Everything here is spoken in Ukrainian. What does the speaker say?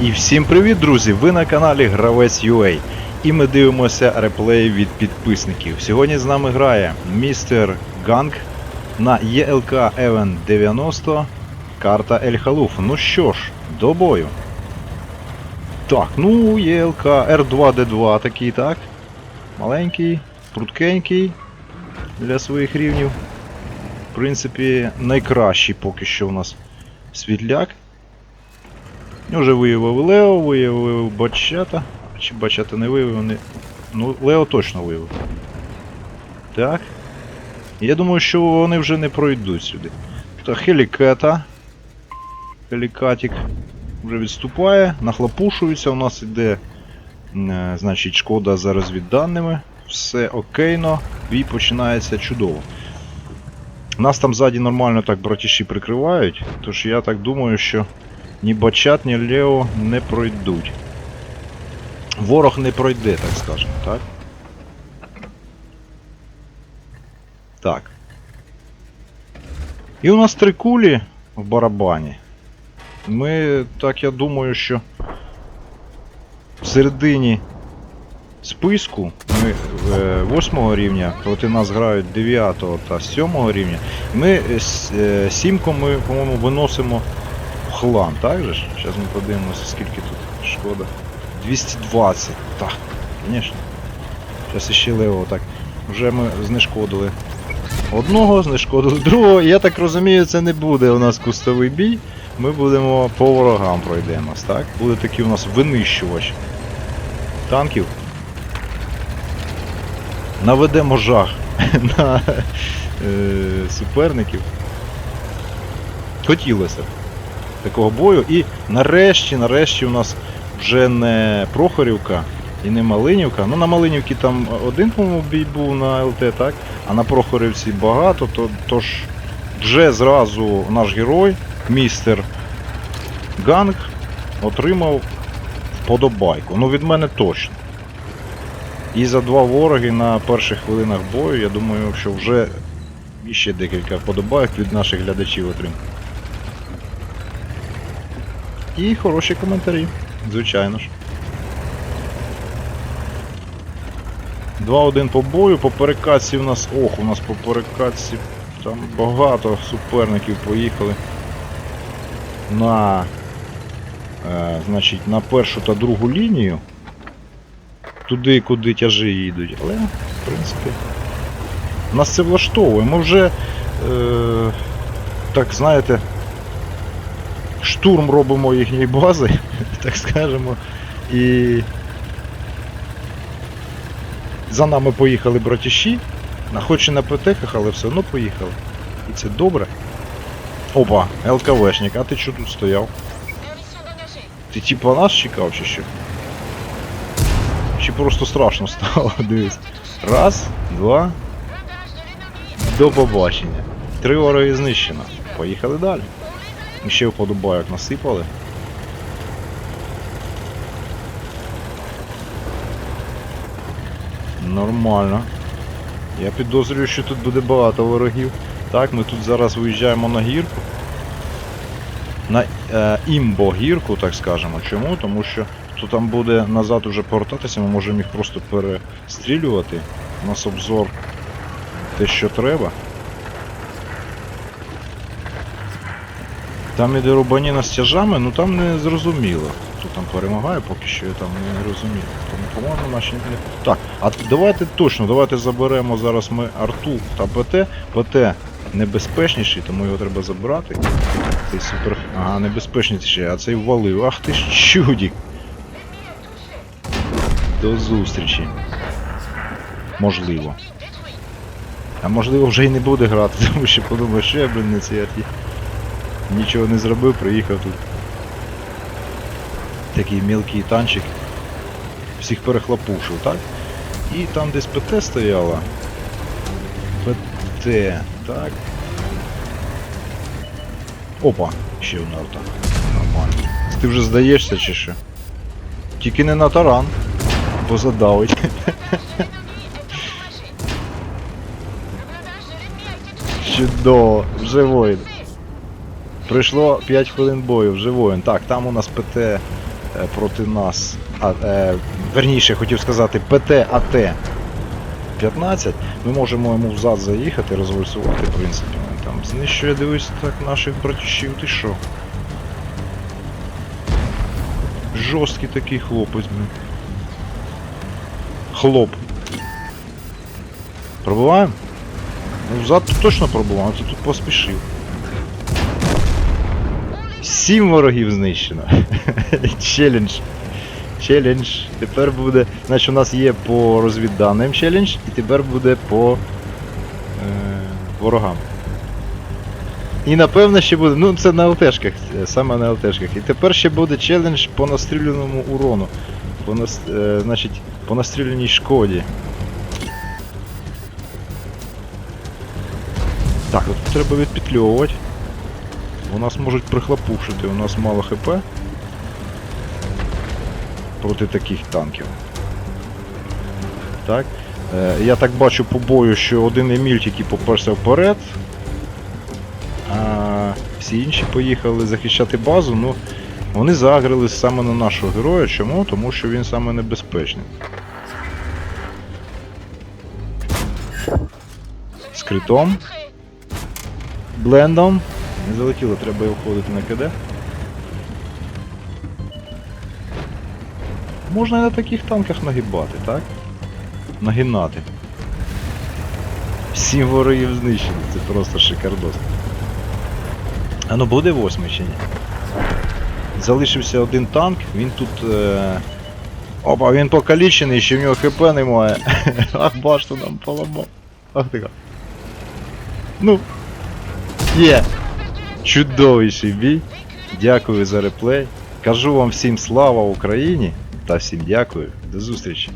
І всім привіт, друзі! Ви на каналі Гравець UA. І ми дивимося реплеї від підписників. Сьогодні з нами грає містер Ганг на ЄЛК Event 90 карта Ель Халуф. Ну що ж, до бою. Так, ну ЄЛК R2D2 такий, так. Маленький, пруткенький для своїх рівнів. В принципі, найкращий поки що у нас світляк. Вже виявив Лео, виявив Бачата. Чи Бачата не виявив, не... Ну, Лео точно виявив. Так. Я думаю, що вони вже не пройдуть сюди. Так, Хелікета. Хелікатік вже відступає, нахлопушується, у нас іде, е, значить, шкода за розвідданими. Все окейно, бій починається чудово. Нас там ззаді нормально так братіші прикривають, тож я так думаю, що ні Бачат, ні Лео не пройдуть. Ворог не пройде, так скажемо, так? Так. І у нас три кулі в барабані. Ми, так я думаю, що в середині списку ми е, 8 рівня, проти нас грають 9 та 7 рівня. Ми е, е, сімку ми, по-моєму, виносимо хлам, так же ж? Зараз ми подивимося, скільки тут шкода. 220. Так, звісно. Зараз іще лево так. Вже ми знешкодили одного, знешкодили другого. Я так розумію, це не буде у нас кустовий бій. Ми будемо по ворогам пройдемось, так? Буде такий у нас винищувач танків. Наведемо жах на е, суперників. Хотілося б такого бою. І нарешті, нарешті у нас вже не Прохорівка і не Малинівка. Ну на Малинівці там один, по-моєму, бій був на ЛТ, так? А на Прохорівці багато, то, тож вже зразу наш герой, містер Ганг, отримав вподобайку. Ну від мене точно. І за два вороги на перших хвилинах бою, я думаю, що вже ще декілька вподобайок від наших глядачів отримав. І хороші коментарі, звичайно ж. 2-1 по бою, по перекатці у нас. Ох, у нас по перекатці там багато суперників поїхали на, е, значить, на першу та другу лінію. Туди, куди тяжі їдуть. Але, в принципі, нас це влаштовує. Ми вже, е, так знаєте, штурм робимо їхньої бази, так скажемо. І за нами поїхали братіші, хоч і на ПТХах, але все одно поїхали. І це добре. Опа, ЛКВшник, а ти що тут стояв? Ти типа нас чекав чи що? Чи просто страшно стало, дивись. Раз, два. До побачення. Три вороги знищено. Поїхали далі. І ще вподобайок насипали. Нормально. Я підозрюю, що тут буде багато ворогів. Так, ми тут зараз виїжджаємо на гірку. На е, імбо гірку, так скажемо. Чому? Тому що хто там буде назад уже повертатися, ми можемо їх просто перестрілювати. У нас обзор те, що треба. Там іде рубаніна з тяжами, ну там не зрозуміло. Хто там перемагає, поки що я там не розумію. Тому, по-моєму, наші не. Так, а давайте точно, давайте заберемо зараз ми арту та ПТ. ПТ небезпечніший, тому його треба забрати. Цей супер. Ага, небезпечніший, а цей ввалив. Ах ти ж чудік. До зустрічі. Можливо. А можливо вже і не буде грати, тому що подумаю, що я, блін, на цій арті. Нічого не зробив, приїхав тут. Такий мілкий танчик. Всіх перехлопушив, так? І там десь ПТ стояла. ПТ, так. Опа, ще одна арта. Нормально. Ти вже здаєшся чи що? Тільки не на таран, бо задавить. Чудово, вже воїн. Пройшло 5 хвилин бою, вже воїн. Так, там у нас ПТ е, проти нас, а, е, верніше хотів сказати ПТ-АТ 15, ми можемо йому взад заїхати, розвальсувати, в принципі. Там знищує, дивись, так наших братішів, ти що? Жорсткий такий хлопець, блін. Хлоп. Пробуваємо? Ну, взад тут точно пробуваємо, це тут поспішив. Сім ворогів знищено. Челендж. Челендж. Тепер буде. Значить у нас є по розвідданим челендж, і тепер буде по е, ворогам. І напевно ще буде. Ну це на ЛТшках, е, саме на ЛТшках. І тепер ще буде челендж по настріляному урону. По нас, е, значить, по настріляній шкоді. Так, от треба відпетльовувати. У нас можуть прихлопушити, у нас мало хп проти таких танків. Так. Е, я так бачу по бою, що один Еміль тільки поперся вперед. А всі інші поїхали захищати базу, ну вони загрились саме на нашого героя. Чому? Тому що він саме небезпечний. З критом. Блендом. Не залетіло, треба його входити на КД. Можна і на таких танках нагибати, так? Нагинати. Сім ворогів знищені, це просто шикардос. А ну буде восьмий чи ні? Залишився один танк, він тут. Е... Опа, він покалічений, ще в нього хп немає. Ах, башту нам поламав. Ах ти. Ну. Є! Чудовіший бій. Дякую за реплей. Кажу вам всім слава Україні та всім дякую. До зустрічі.